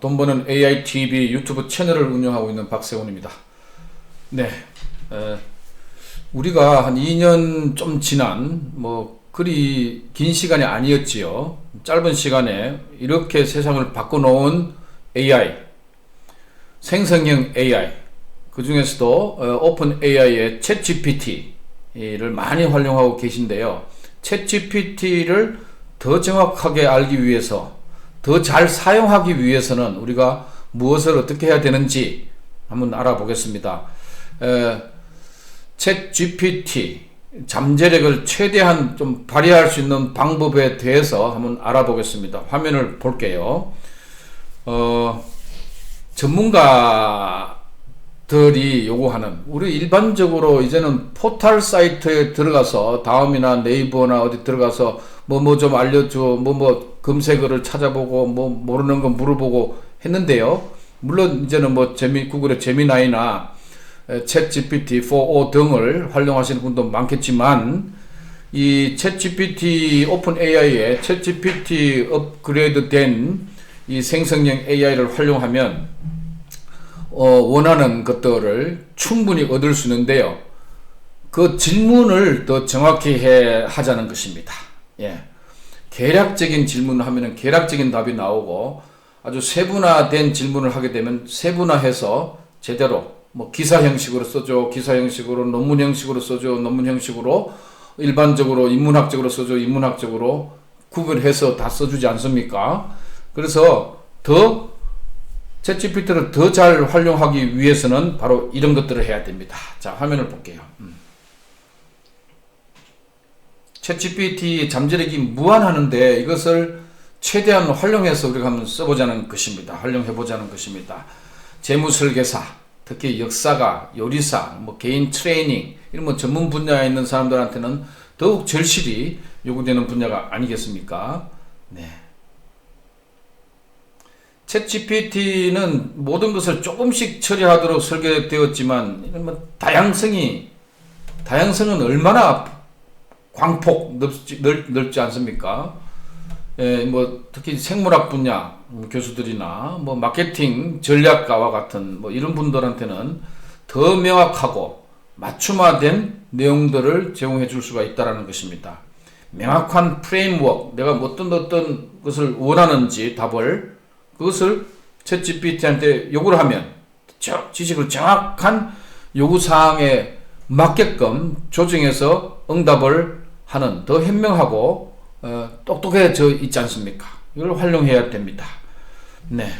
돈 버는 AITV 유튜브 채널을 운영하고 있는 박세훈입니다. 네, 에, 우리가 한 2년 좀 지난 뭐 그리 긴 시간이 아니었지요. 짧은 시간에 이렇게 세상을 바꿔놓은 AI, 생성형 AI, 그 중에서도 어, 오픈 AI의 챗 GPT를 많이 활용하고 계신데요. 챗 GPT를 더 정확하게 알기 위해서 더 잘 사용하기 위해서는 우리가 무엇을 어떻게 해야 되는지 한번 알아보겠습니다. 에, 챗 GPT 잠재력을 최대한 좀 발휘할 수 있는 방법에 대해서 한번 알아보겠습니다. 화면을 볼게요. 어, 전문가들이 요구하는 우리 일반적으로 이제는 포털 사이트에 들어가서 다음이나 네이버나 어디 들어가서 뭐 뭐 좀 알려줘 뭐뭐 검색어를 찾아보고 뭐 모르는 거 물어보고 했는데요. 물론 이제는 뭐 재미 구글의 재미나이나 챗 GPT 4o 등을 활용하시는 분도 많겠지만 이챗 GPT 오픈 AI의 챗 GPT 업그레이드된 이 생성형 AI를 활용하면 어, 원하는 것들을 충분히 얻을 수 있는데요. 그 질문을 더 정확히 해 하자는 것입니다. 예. 계략적인 질문을 하면은 계략적인 답이 나오고 아주 세분화된 질문을 하게 되면 세분화해서 제대로 뭐 기사 형식으로 써줘, 기사 형식으로 논문 형식으로 써줘, 논문 형식으로 일반적으로 인문학적으로 써줘, 인문학적으로 구별해서 다 써주지 않습니까? 그래서 더 챗GPT를 더 잘 활용하기 위해서는 바로 이런 것들을 해야 됩니다. 자, 화면을 볼게요. 음. 챗GPT 잠재력이 무한하는데 이것을 최대한 활용해서 우리가 한번 써보자는 것입니다. 활용해보자는 것입니다. 재무설계사, 특히 역사가, 요리사, 뭐 개인 트레이닝, 이런 뭐 전문 분야에 있는 사람들한테는 더욱 절실히 요구되는 분야가 아니겠습니까? 네. 챗 GPT는 모든 것을 조금씩 처리하도록 설계되었지만 이런 뭐 다양성이 다양성은 얼마나 광폭 넓지, 넓, 넓지 않습니까? 예, 뭐 특히 생물학 분야 교수들이나 뭐 마케팅 전략가와 같은 뭐 이런 분들한테는 더 명확하고 맞춤화된 내용들을 제공해 줄 수가 있다라는 것입니다. 명확한 프레임워크, 내가 어떤 어떤 것을 원하는지 답을 그것을 챗 GPT한테 요구를 하면 지식을 정확한 요구 사항에 맞게끔 조정해서 응답을 하는 더 현명하고 어, 똑똑해져 있지 않습니까? 이걸 활용해야 됩니다. 네.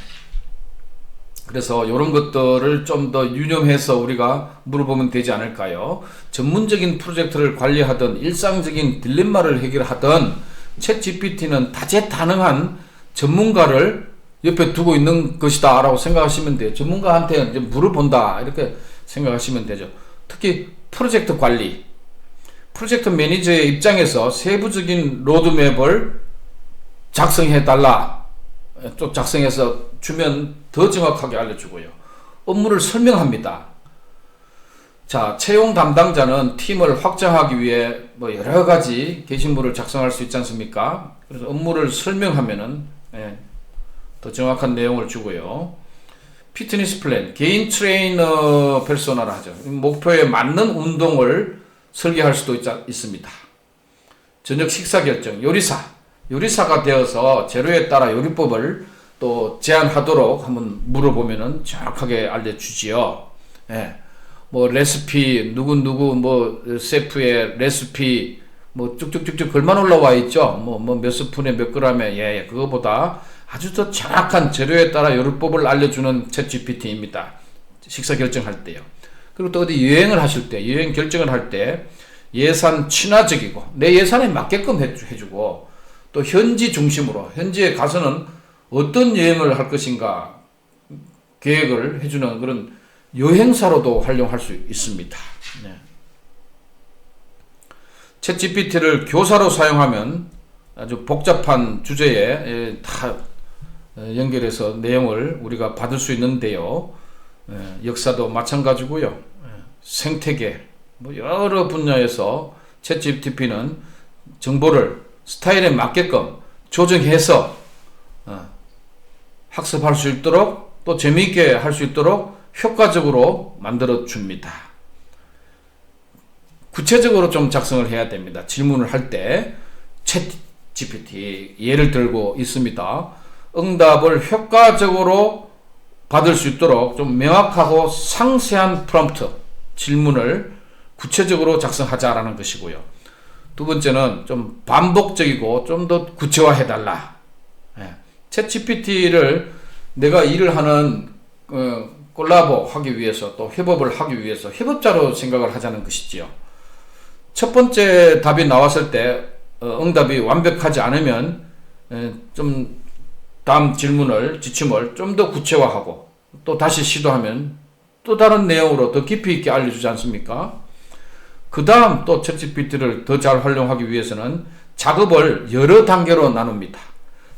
그래서 이런 것들을 좀 더 유념해서 우리가 물어보면 되지 않을까요? 전문적인 프로젝트를 관리하던 일상적인 딜레마를 해결하던 챗 GPT는 다재다능한 전문가를 옆에 두고 있는 것이다 라고 생각하시면 돼요. 전문가한테 이제 물어본다 이렇게 생각하시면 되죠. 특히 프로젝트 관리, 프로젝트 매니저의 입장에서 세부적인 로드맵을 작성해 달라. 또 작성해서 주면 더 정확하게 알려주고요. 업무를 설명합니다. 자, 채용 담당자는 팀을 확장하기 위해 뭐 여러 가지 게시물을 작성할 수 있지 않습니까? 그래서 업무를 설명하면은 예, 더 정확한 내용을 주고요. 피트니스 플랜, 개인 트레이너 페르소나를 하죠. 목표에 맞는 운동을 설계할 수도 있, 있습니다. 저녁 식사 결정, 요리사, 요리사가 되어서 재료에 따라 요리법을 또 제안하도록 한번 물어보면은 정확하게 알려주지요. 예. 뭐 레시피 누구 누구 뭐 셰프의 레시피 뭐 쭉쭉쭉쭉 글만 올라와 있죠. 뭐 뭐 몇 스푼에 몇 그램에 예, 예 그거보다 아주 더 정확한 재료에 따라 요리법을 알려주는 챗 GPT입니다. 식사 결정할 때요. 그리고 또 어디 여행을 하실 때 여행 결정을 할 때 예산 친화적이고 내 예산에 맞게끔 해주고 또 현지 중심으로 현지에 가서는 어떤 여행을 할 것인가 계획을 해주는 그런 여행사로도 활용할 수 있습니다. 네. 챗 GPT를 교사로 사용하면 아주 복잡한 주제에 다 연결해서 내용을 우리가 받을 수 있는데요. 역사도 마찬가지고요. 생태계, 뭐 여러 분야에서 챗 GPT는 정보를 스타일에 맞게끔 조정해서 학습할 수 있도록 또 재미있게 할 수 있도록 효과적으로 만들어 줍니다. 구체적으로 좀 작성을 해야 됩니다. 질문을 할 때 챗 GPT 예를 들고 있습니다. 응답을 효과적으로 받을 수 있도록 좀 명확하고 상세한 프롬프트 질문을 구체적으로 작성하자라는 것이고요. 두 번째는 좀 반복적이고 좀 더 구체화해 달라. 예. 챗 GPT를 내가 일을 하는 어, 콜라보 하기 위해서 또 협업을 하기 위해서 협업자로 생각을 하자는 것이지요. 첫 번째 답이 나왔을 때 어, 응답이 완벽하지 않으면 에, 좀 다음 질문을 지침을 좀 더 구체화하고 또 다시 시도하면 또 다른 내용으로 더 깊이 있게 알려주지 않습니까? 그 다음 또 챗GPT를 더 잘 활용하기 위해서는 작업을 여러 단계로 나눕니다.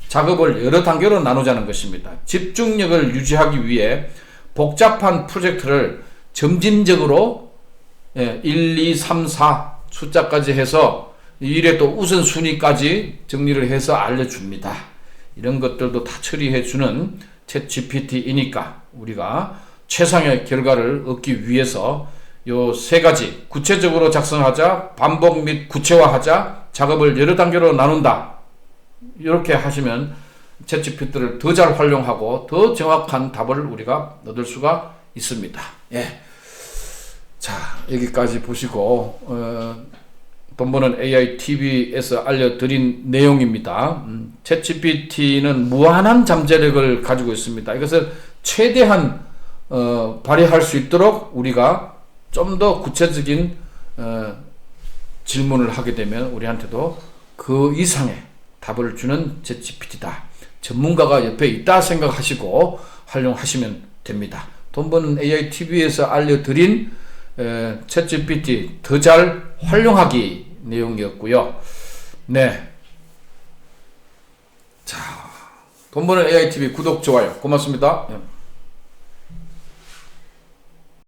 작업을 여러 단계로 나누자는 것입니다. 집중력을 유지하기 위해 복잡한 프로젝트를 점진적으로 예, 1, 2, 3, 4 숫자까지 해서 일의 또 우선순위까지 정리를 해서 알려줍니다. 이런 것들도 다 처리해주는 챗 GPT이니까 우리가 최상의 결과를 얻기 위해서 요 세 가지 구체적으로 작성하자, 반복 및 구체화하자, 작업을 여러 단계로 나눈다. 이렇게 하시면 챗 GPT를 더 잘 활용하고 더 정확한 답을 우리가 얻을 수가 있습니다. 예. 자, 여기까지 보시고, 어, 돈 버는 AI TV에서 알려드린 내용입니다. 음, 챗GPT는 무한한 잠재력을 가지고 있습니다. 이것을 최대한 어, 발휘할 수 있도록 우리가 좀 더 구체적인 어, 질문을 하게 되면 우리한테도 그 이상의 답을 주는 챗GPT다. 전문가가 옆에 있다 생각하시고 활용하시면 됩니다. 돈 버는 AI TV에서 알려드린 에, 챗GPT 더 잘 활용하기 내용이었고요. 네. 자, 돈 버는 AI TV 구독, 좋아요. 고맙습니다. 예.